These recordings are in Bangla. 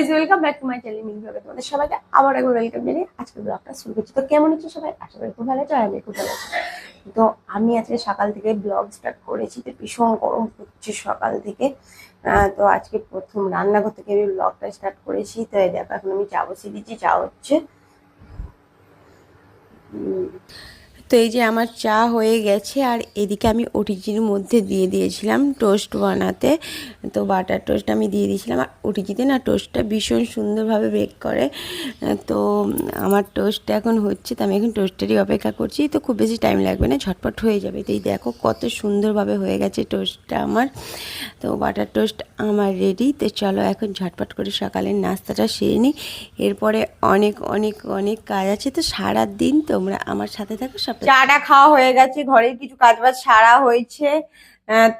Guys welcome back to my channel mean ব্লগে তোমাদের সবাইকে আবার একবার ওয়েলকাম জানিয়ে আজকে ব্লগটা শুরু করছি। তো কেমন হচ্ছে সবাই? আশা করি খুব ভালো আছে আমি খুব ভালো তো আমি আজকে সকাল থেকে ব্লগ স্টার্ট করেছি তো ভীষণ গরম হচ্ছে সকাল থেকে। তো আজকে প্রথম রান্নাঘর থেকে আমি ব্লগটা স্টার্ট করেছি। তো এই দেখো, এখন আমি চা বসিয়ে দিচ্ছি, চা হচ্ছে। তো এই যে আমার চা হয়ে গেছে, আর এদিকে আমি ওটিজির মধ্যে দিয়ে দিয়েছিলাম টোস্ট বানাতে। তো বাটার টোস্ট আমি দিয়ে দিয়েছিলাম, আর ওটিজিতে না টোস্টটা ভীষণ সুন্দরভাবে বেক করে। তো আমার টোস্টটা এখন হচ্ছে, তো আমি এখন টোস্টেরই অপেক্ষা করছি, তো খুব বেশি টাইম লাগবে না, ঝটপট হয়ে যাবে। তো এই দেখো কত সুন্দরভাবে হয়ে গেছে টোস্টটা আমার। তো বাটার টোস্ট আমার রেডি তো চলো এখন ঝটপট করে সকালের নাস্তাটা সেরে নিই। এরপরে অনেক অনেক অনেক কাজ আছে, তো সারা দিন তোমরা আমার সাথে থাকো সব চাটা খাওয়া হয়ে গেছে, ঘরের কিছু কাজ বাজ সারা হয়েছে।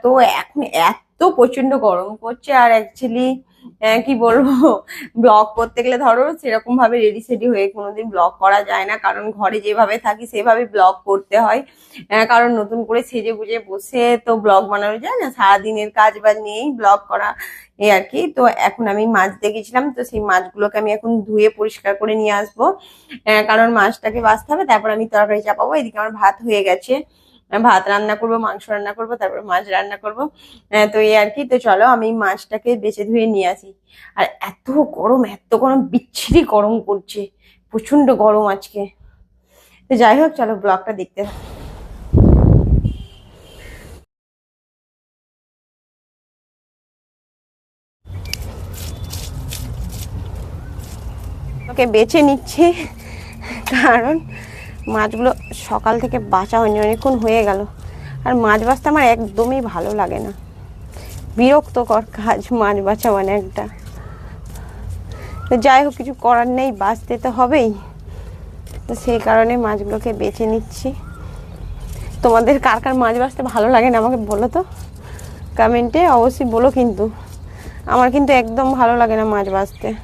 তো এখন এত প্রচণ্ড গরম করছে আর অ্যাকচুয়ালি কি বলব ব্লগ করতে গেলে ধরো সেরকম ভাবে রেডি সেডি হয়ে কোনোদিন ব্লগ করা যায় না। কারণ ঘরে যেভাবে থাকি সেভাবে ব্লগ করতে হয়। কারণ নতুন করে সেজে গুজে বসে তো ব্লগ বানানো যায় না। সারাদিনের কাজ বাজ নিয়েই ব্লগ করা এই আর কি। তো এখন আমি মাছ দেখেছিলাম, তো সেই মাছগুলোকে আমি এখন ধুয়ে পরিষ্কার করে নিয়ে আসব। কারণ মাছটাকে বাঁচতে হবে, তারপর আমি তরকারি চাপাবো। এদিকে আমার ভাত হয়ে গেছে। ভাত রান্না করব মাংস রান্না করব তারপর মাছ রান্না করব। আহ, তো এই আর কি। তো চলো আমি মাছটাকে বেছে ধুয়ে নিয়ে আসি। আর এত গরম এত গরম বিচ্ছিরি গরম করছে প্রচণ্ড গরম আজকে। তো যাই হোক চলো ব্লগটা দেখতে ওকে বেছে নিচ্ছে। কারণ মাছগুলো সকাল থেকে বাঁচা হয়নি, অনেকক্ষণ হয়ে গেল। আর মাছ বাছতে আমার একদমই ভালো লাগে না। বিরক্তকর কাজ মাছ বাছা মানে একটা। তো যাই হোক, কিছু করার নেই, বাঁচতে তো হবেই। তো সেই কারণে মাছগুলোকে বেছে নিচ্ছি। তোমাদের কার কার মাছ বাঁচতে ভালো লাগে না আমাকে বলো তো? কমেন্টে অবশ্যই বলো কিন্তু। আমার কিন্তু একদম ভালো লাগে না মাছ বাছতে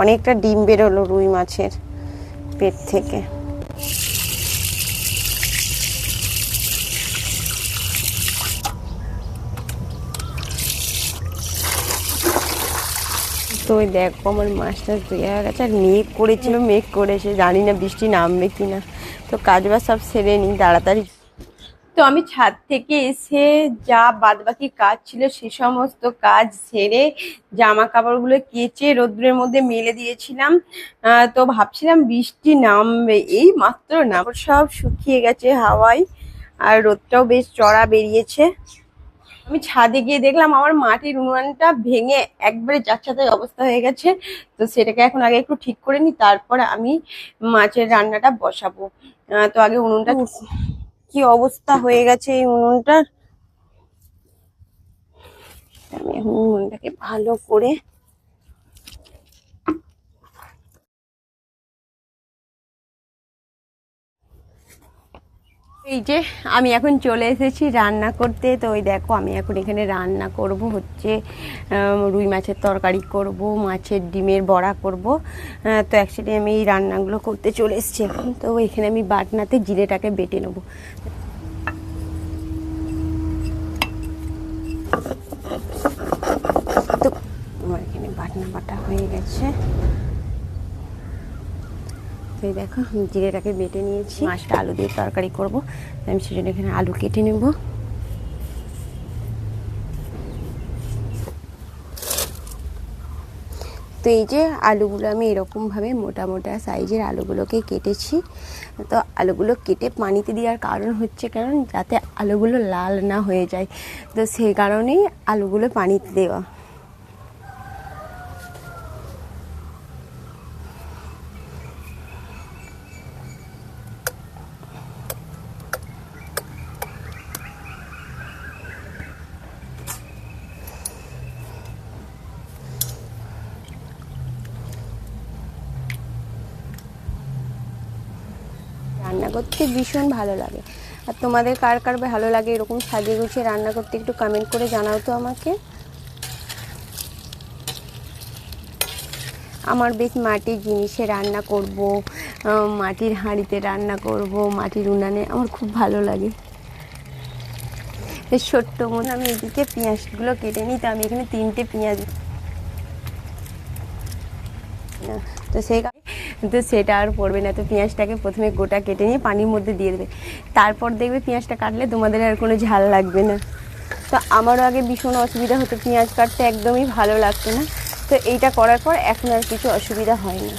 অনেকটা ডিম বেরোলো রুই মাছের পেট থেকে। তো ওই দেখো আমার মাছটা ধুয়ে হয়ে গেছে, আর মেঘ করেছিল, মেঘ করেছে জানি না বৃষ্টি নামবে কিনা। তো কাজ বাজ সব সেরে নিই, তাড়াতাড়ি তো আমি ছাদ থেকে এসে যা বাদবাকি কাজ ছিল সে সমস্ত কাজ সেরে জামা কাপড়গুলো কেচে রোদ্রের মধ্যে মেলে দিয়েছিলাম। তো ভাবছিলাম বৃষ্টি নামবে। এই মাত্র নাম সব শুকিয়ে গেছে হাওয়ায়, আর রোদটাও বেশ চড়া বেরিয়েছে। আমি ছাদে গিয়ে দেখলাম আমার মাটির উনুনটা ভেঙে একবারে যাচ্ছাতাই অবস্থা হয়ে গেছে। তো সেটাকে এখন আগে একটু ঠিক করে নিই, তারপরে আমি মাছের রান্নাটা বসাবো। তো আগে উনুনটা কি অবস্থা হয়ে গেছে এই উনুনটার? আমি এখন উনুনটাকে ভালো করে এই যে আমি এখন চলে এসেছি রান্না করতে। তো ওই দেখো, আমি এখন এখানে রান্না করব হচ্ছে রুই মাছের তরকারি করব, মাছের ডিমের বড়া করব। তো অ্যাকচুয়ালি আমি এই রান্নাগুলো করতে চলে এসেছি এখন। তো এখানে আমি বাটনাতে জিরেটাকে বেটে নেব। তো আমার এখানে বাটনা বাটা হয়ে গেছে। তো এই দেখো আমি জিরেটাকে বেটে নিয়েছি। মাছটা আলু দিয়ে তরকারি করব আমি সেজন্য এখানে আলু কেটে নেব। তো এই যে আলুগুলো আমি এরকমভাবে মোটা মোটা সাইজের আলুগুলোকে কেটেছি। তো আলুগুলো কেটে পানিতে দেওয়ার কারণ হচ্ছে কারণ যাতে আলুগুলো লাল না হয়ে যায়। তো সেই কারণেই আলুগুলো পানিতে দেওয়া। রান্না করতে ভীষণ ভালো লাগে। আর তোমাদের কার কার ভালো লাগে এরকম সাজিয়ে গুছিয়ে রান্না করতে একটু কমেন্ট করে জানাও তো আমাকে। আমার বেশ মাটির জিনিসে রান্না করব মাটির হাঁড়িতে রান্না করব, মাটির উনানে, আমার খুব ভালো লাগে। ছোট্ট মতো আমি এদিকে পেঁয়াজগুলো কেটে নিই, তো আমি এখানে তিনটে পেঁয়াজ তো সেই কারণে তো সেটা আর পড়বে না। তো পেঁয়াজটাকে প্রথমে গোটা কেটে নিয়ে পানির মধ্যে দিয়ে দেবে। তারপর দেখবে পেঁয়াজটা কাটলে তোমাদের আর কোনো ঝাল লাগবে না। তো আমারও আগে ভীষণ অসুবিধা হতো, পেঁয়াজ কাটতে একদমই ভালো লাগতো না। তো এইটা করার পর এখন আর কিছু অসুবিধা হয় না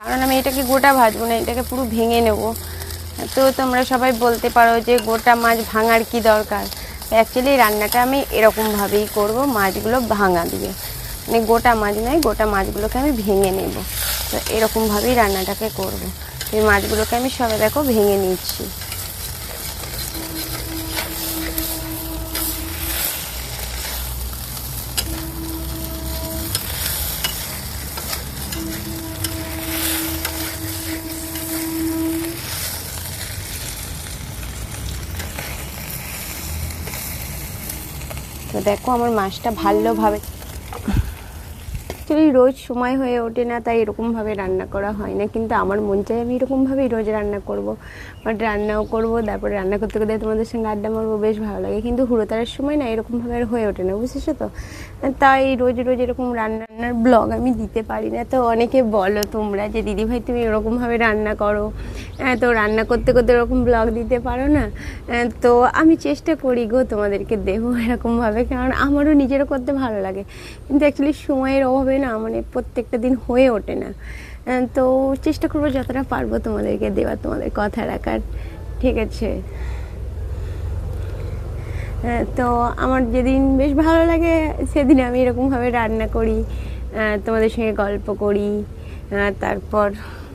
কারণ আমি এটাকে গোটা ভাজবো না, এটাকে পুরো ভেঙে নেব। তো তোমরা সবাই বলতে পারো যে গোটা মাছ ভাঙার কি দরকার। অ্যাকচুয়ালি রান্নাটা আমি এরকমভাবেই করব, মাছগুলো ভাঙা দিয়ে। মানে গোটা মাছ নয়, গোটা মাছগুলোকে আমি ভেঙে নেব। তো এরকমভাবেই রান্নাটাকে করব। এই মাছগুলোকে আমি সবাই দেখো ভেঙে নিচ্ছি। তো দেখো আমার মাছটা ভালোভাবে অ্যাকচুয়ালি রোজ সময় হয়ে ওঠে না তাই এরকমভাবে রান্না করা হয় না। কিন্তু আমার মন চাই আমি এরকমভাবেই রোজ রান্না করব। বাট রান্নাও করব তারপরে রান্না করতে করতে তোমাদের সঙ্গে আড্ডা মারবো বেশ ভালো লাগে। কিন্তু হুড়োতারের সময় না এরকমভাবে আর হয়ে ওঠে না বুঝেছ তো? তাই রোজ রোজ এরকম রান্নার ব্লগ আমি দিতে পারি না। তো অনেকে বলো তোমরা যে দিদি ভাই তুমি এরকমভাবে রান্না করো। আহ, তো রান্না করতে করতে এরকম ব্লগ দিতে পারো না? তো আমি চেষ্টা করি গো তোমাদেরকে দেবো এরকমভাবে কারণ আমারও নিজেরও করতে ভালো লাগে। কিন্তু অ্যাকচুয়ালি সময়ের অভাবে না মানে প্রত্যেকটা দিন হয়ে ওঠে না। তো চেষ্টা করব যতটা পারব তোমাদেরকে দেওয়ার তোমাদের কথা রাখার। ঠিক আছে। তো আমার যেদিন বেশ ভালো লাগে, সেদিন আমি এরকমভাবে রান্না করি তোমাদের সঙ্গে গল্প করি তারপর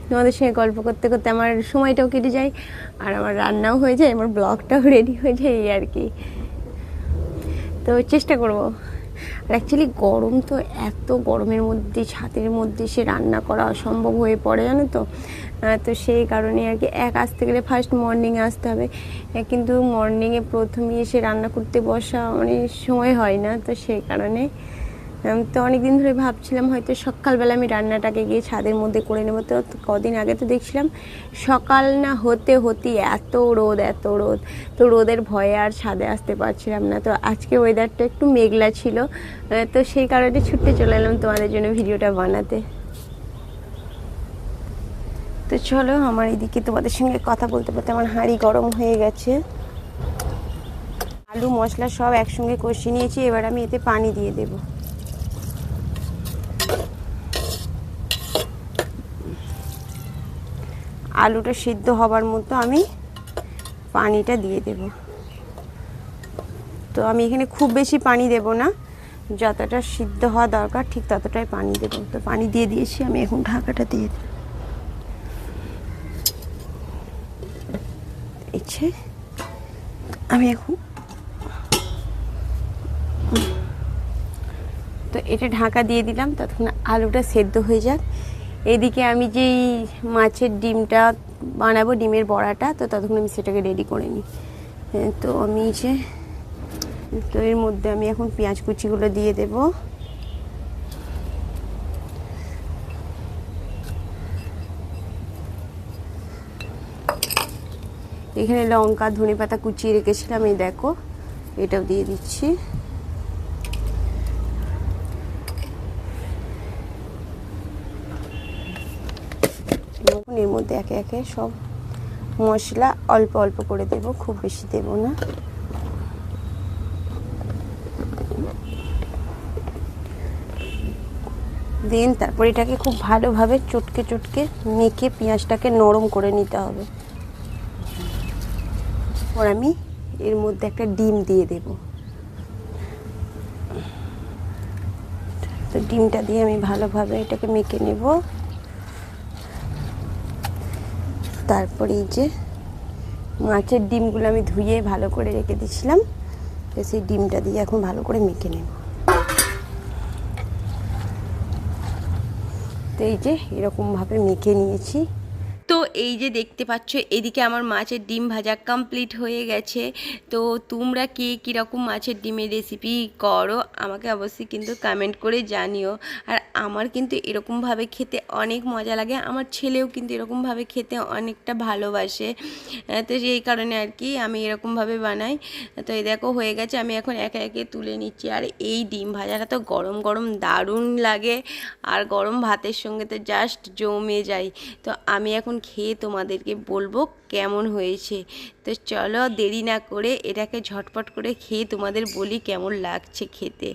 তোমাদের সঙ্গে গল্প করতে করতে আমার সময়টাও কেটে যায়, আর আমার রান্নাও হয়ে যায়, আমার ব্লগটাও রেডি হয়ে যায়, এই আর কি। তো চেষ্টা করব। আর অ্যাকচুয়ালি গরম তো এত গরমের মধ্যে ছাতের মধ্যে সে রান্না করা অসম্ভব হয়ে পড়ে, জানো তো? তো সেই কারণে আর কি এক আসতে গেলে ফার্স্ট মর্নিংয়ে আসতে হবে। কিন্তু মর্নিংয়ে প্রথমে এসে রান্না করতে বসা অনেক সময় হয় না, তো সেই কারণে তো অনেক দিন ধরে ভাবছিলাম হয়তো সকালবেলা আমি রান্নাটাকে গিয়ে ছাদের মধ্যে করে নেব। তো কদিন আগে তো দেখছিলাম সকাল না হতে হতে এত রোদ এত রোদ। তো রোদের ভয়ে আর ছাদে আসতে পারছিলাম না। তো আজকে ওয়েদারটা একটু মেঘলা ছিল। তো সেই কারণে ছুটতে চলে এলাম তোমাদের জন্য ভিডিওটা বানাতে। তো চলো, আমার এদিকে তোমাদের সঙ্গে কথা বলতে বলতে আমার হাঁড়ি গরম হয়ে গেছে। আলু, মশলা সব একসঙ্গে কষিয়ে নিয়েছি। এবার আমি এতে পানি দিয়ে দেবো। আলুটা সিদ্ধ হবার মতো আমি পানিটা দিয়ে দেব। তো আমি এখানে খুব বেশি পানি দেব না। যতটা সিদ্ধ হওয়া দরকার ঠিক ততটাই পানি দেবো। তো পানি দিয়ে দিয়েছি, আমি এখন ঢাকাটা দিয়ে দেব। ইচ্ছে আমি এখন তো এটা ঢাকা দিয়ে দিলাম, ততক্ষণ আলুটা সেদ্ধ হয়ে যাক। এদিকে আমি যেই মাছের ডিমটা বানাবো ডিমের বড়াটা তো ততক্ষণ আমি সেটাকে রেডি করে নিই। হ্যাঁ, তো আমি যে তো এর মধ্যে আমি এখন পেঁয়াজ কুচিগুলো দিয়ে দেব। এখানে লঙ্কা ধনে পাতা কুচিয়ে রেখেছিলাম এই দেখো এটাও দিয়ে দিচ্ছি। এর মধ্যে একে একে সব মশলা অল্প অল্প করে দেব, খুব বেশি দেব না। দেন তারপর এটাকে খুব ভালোভাবে চটকে চটকে মেখে পেঁয়াজটাকে নরম করে নিতে হবে। এরপর আমি এর মধ্যে একটা ডিম দিয়ে দেব। তো ডিমটা দিয়ে আমি ভালোভাবে এটাকে মেখে নেব। তারপরে এই যে মাছের ডিমগুলো আমি ধুয়ে ভালো করে রেখে দিয়েছিলাম, তো সেই ডিমটা দিয়ে এখন ভালো করে মেখে নেব। তো এই যে এরকমভাবে মেখে নিয়েছি। তো এই যে দেখতে পাচ্ছ, এদিকে আমার মাছের ডিম ভাজা কমপ্লিট হয়ে গেছে। তো তোমরা কে কীরকম মাছের ডিমের রেসিপি করো, আমাকে অবশ্যই কিন্তু কমেন্ট করে জানিও। আর আমার কিন্তু এরকমভাবে খেতে অনেক মজা লাগে। আমার ছেলেও কিন্তু এরকমভাবে খেতে অনেকটা ভালোবাসে। তো সেই কারণে আর কি আমি এরকমভাবে বানাই। তো এই দেখো হয়ে গেছে, আমি এখন একে একে তুলে নিচ্ছি। আর এই ডিম ভাজাটা তো গরম গরম দারুণ লাগে। আর গরম ভাতের সঙ্গে তো জাস্ট জমে যায়। তো আমি এখন খেয়ে তোমাদেরকে বলব কেমন হয়েছে? তো চলো দেরি না করে এটাকে ঝটপট করে খেয়ে তোমাদের বলি কেমন লাগছে খেতে।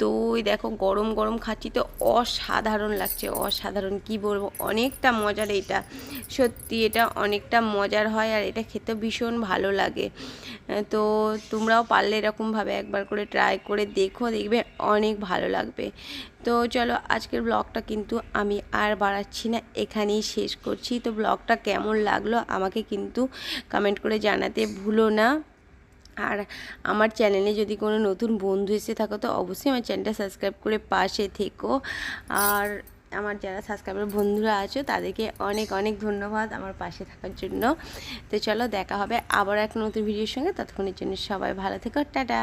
তো ওই দেখো গরম গরম খাচ্ছি তো অসাধারণ লাগছে, অসাধারণ। কি বলব? অনেকটা মজার এটা। সত্যি এটা অনেকটা মজার হয় আর এটা খেতে ভীষণ ভালো লাগে। তো তোমরাও পারলে এরকমভাবে একবার করে ট্রাই করে দেখো, দেখবে অনেক ভালো লাগবে। তো চলো আজকের ব্লগটা কিন্তু আমি আর বাড়াচ্ছি না, এখানেই শেষ করছি। তো ব্লগটা কেমন লাগল আমাকে কিন্তু কমেন্ট করে জানাতে ভুলো না। আর আমার চ্যানেলে যদি কোনো নতুন বন্ধু এসে থাকো তো অবশ্যই আমার চ্যানেলটা সাবস্ক্রাইব করে পাশে থেকো। আর আমার যারা সাবস্ক্রাইবার বন্ধুরা আছো, তাদেরকে অনেক অনেক ধন্যবাদ আমার পাশে থাকার জন্য। তো চলো দেখা হবে আবার এক নতুন ভিডিওর সঙ্গে। ততক্ষণের জন্য সবাই ভালো থেকো। টাটা।